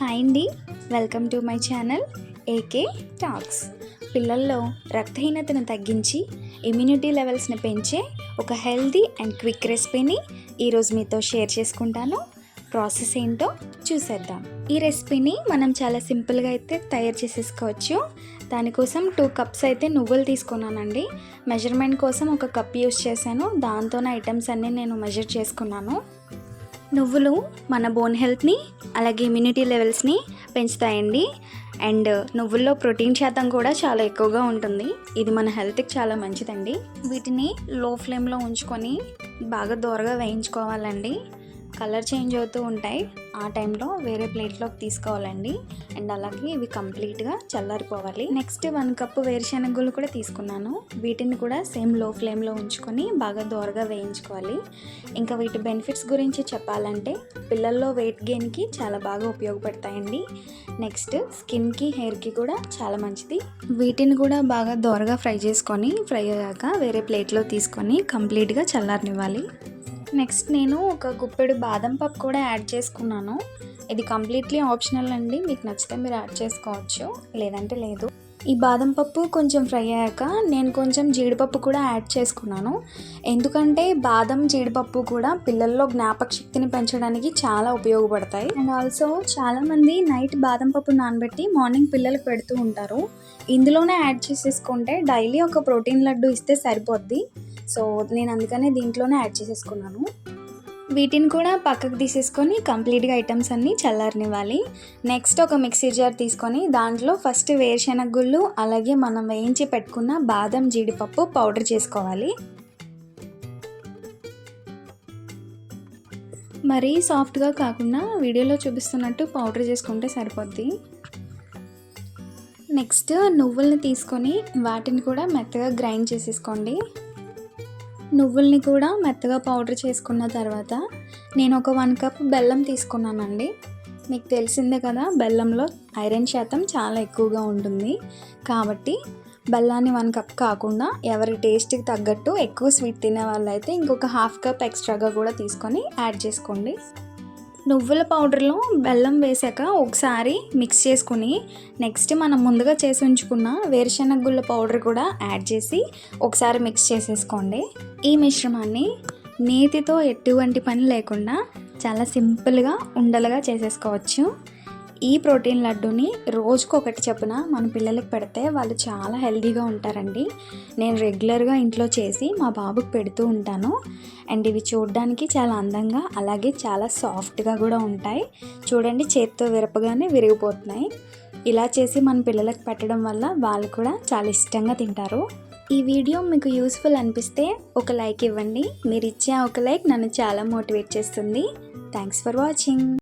Hi అండి. Welcome to my channel AK talks పిల్లల్లో రక్తహీనతను తగ్గించి ఇమ్యూనిటీ లెవెల్స్ని పెంచే ఒక హెల్దీ అండ్ క్విక్ రెసిపీని ఈరోజు మీతో షేర్ చేసుకుంటాను. ప్రాసెస్ ఏంటో చూసేద్దాం. ఈ రెసిపీని మనం చాలా సింపుల్గా అయితే తయారు చేసేసుకోవచ్చు. దానికోసం టూ కప్స్ అయితే నువ్వులు తీసుకున్నానండి. మెజర్మెంట్ కోసం ఒక కప్ యూస్ చేశాను. దాంతోనే ఐటమ్స్ అన్నీ నేను మెజర్ చేసుకున్నాను. నువ్వులు మన బోన్ హెల్త్ని అలాగే ఇమ్యూనిటీ లెవెల్స్ని పెంచుతాయండి. అండ్ నువ్వుల్లో ప్రోటీన్ శాతం కూడా చాలా ఎక్కువగా ఉంటుంది. ఇది మన హెల్త్కి చాలా మంచిదండి. వీటిని లో ఫ్లేమ్లో ఉంచుకొని బాగా దూరగా వేయించుకోవాలండి. కలర్ చేంజ్ అవుతూ ఉంటాయి. ఆ టైంలో వేరే ప్లేట్లోకి తీసుకోవాలండి. అండ్ అలాగే ఇవి కంప్లీట్గా చల్లారిపోవాలి. నెక్స్ట్ వన్ కప్పు వేరుశెనగలు కూడా తీసుకున్నాను. వీటిని కూడా సేమ్లో ఫ్లేమ్లో ఉంచుకొని బాగా దోరగా వేయించుకోవాలి. ఇంకా వీటి బెనిఫిట్స్ గురించి చెప్పాలంటే పిల్లల్లో వెయిట్ గెయిన్కి చాలా బాగా ఉపయోగపడతాయండి. నెక్స్ట్ స్కిన్కి హెయిర్కి కూడా చాలా మంచిది. వీటిని కూడా బాగా దోరగా ఫ్రై చేసుకొని ఫ్రై అయ్యాక వేరే ప్లేట్లో తీసుకొని కంప్లీట్గా చల్లారనివ్వాలి. నెక్స్ట్ నేను ఒక గుప్పెడు బాదం పప్పు కూడా యాడ్ చేసుకున్నాను. ఇది కంప్లీట్లీ ఆప్షనల్ అండి. మీకు నచ్చితే మీరు యాడ్ చేసుకోవచ్చు. లేదంటే లేదు. ఈ బాదం పప్పు కొంచెం ఫ్రై అయ్యాక నేను కొంచెం జీడిపప్పు కూడా యాడ్ చేసుకున్నాను. ఎందుకంటే బాదం జీడిపప్పు కూడా పిల్లల్లో జ్ఞాపక శక్తిని పెంచడానికి చాలా ఉపయోగపడతాయి. అండ్ ఆల్సో చాలామంది నైట్ బాదం పప్పు నానబెట్టి మార్నింగ్ పిల్లలకు పెడుతూ ఉంటారు. ఇందులోనే యాడ్ చేసేసుకుంటే డైలీ ఒక ప్రోటీన్ లడ్డు ఇస్తే సరిపోద్ది. సో నేను అందుకనే దీంట్లోనే యాడ్ చేసేసుకున్నాను. వీటిని కూడా పక్కకు తీసేసుకొని కంప్లీట్గా ఐటమ్స్ అన్నీ చల్లారనివ్వాలి. నెక్స్ట్ ఒక మిక్సీ జార్ తీసుకొని దాంట్లో ఫస్ట్ వేరుశెనగ గుళ్ళు అలాగే మనం వేయించి పెట్టుకున్న బాదం జీడిపప్పు పౌడర్ చేసుకోవాలి. మరీ సాఫ్ట్గా కాకుండా వీడియోలో చూపిస్తున్నట్టు పౌడర్ చేసుకుంటే సరిపోద్ది. నెక్స్ట్ నువ్వుల్ని తీసుకొని వాటిని కూడా మెత్తగా గ్రైండ్ చేసేసుకోండి. నువ్వుల్ని కూడా మెత్తగా పౌడర్ చేసుకున్న తర్వాత నేను ఒక వన్ కప్ బెల్లం తీసుకున్నానండి. మీకు తెలిసిందే కదా బెల్లంలో ఐరన్ శాతం చాలా ఎక్కువగా ఉంటుంది. కాబట్టి బెల్లాన్ని వన్ కప్ కాకుండా ఎవరి టేస్ట్కి తగ్గట్టు ఎక్కువ స్వీట్ తినే వాళ్ళైతే ఇంకొక హాఫ్ కప్ ఎక్స్ట్రాగా కూడా తీసుకొని యాడ్ చేసుకోండి. నువ్వుల పౌడర్లో బెల్లం వేసాక ఒకసారి మిక్స్ చేసుకుని నెక్స్ట్ మనం ముందుగా చేసి ఉంచుకున్న వేరుశెనగ గుళ్ళ పౌడర్ కూడా యాడ్ చేసి ఒకసారి మిక్స్ చేసేసుకోండి. ఈ మిశ్రమాన్ని నేతితో ఎటువంటి పని లేకుండా చాలా సింపుల్గా ఉండలుగా చేసేసుకోవచ్చు. ఈ ప్రోటీన్ లడ్డూని రోజుకు ఒకటి చొప్పున మన పిల్లలకి పెడితే వాళ్ళు చాలా హెల్తీగా ఉంటారండి. నేను రెగ్యులర్గా ఇంట్లో చేసి మా బాబుకి పెడుతూ ఉంటాను. అండ్ ఇవి చూడడానికి చాలా అందంగా అలాగే చాలా సాఫ్ట్గా కూడా ఉంటాయి. చూడండి చేతితో విరపగానే విరిగిపోతున్నాయి. ఇలా చేసి మన పిల్లలకు పెట్టడం వల్ల వాళ్ళు కూడా చాలా ఇష్టంగా తింటారు. ఈ వీడియో మీకు యూస్ఫుల్ అనిపిస్తే ఒక లైక్ ఇవ్వండి. మీరు ఇచ్చే ఒక లైక్ నన్ను చాలా మోటివేట్ చేస్తుంది. Thanks for watching.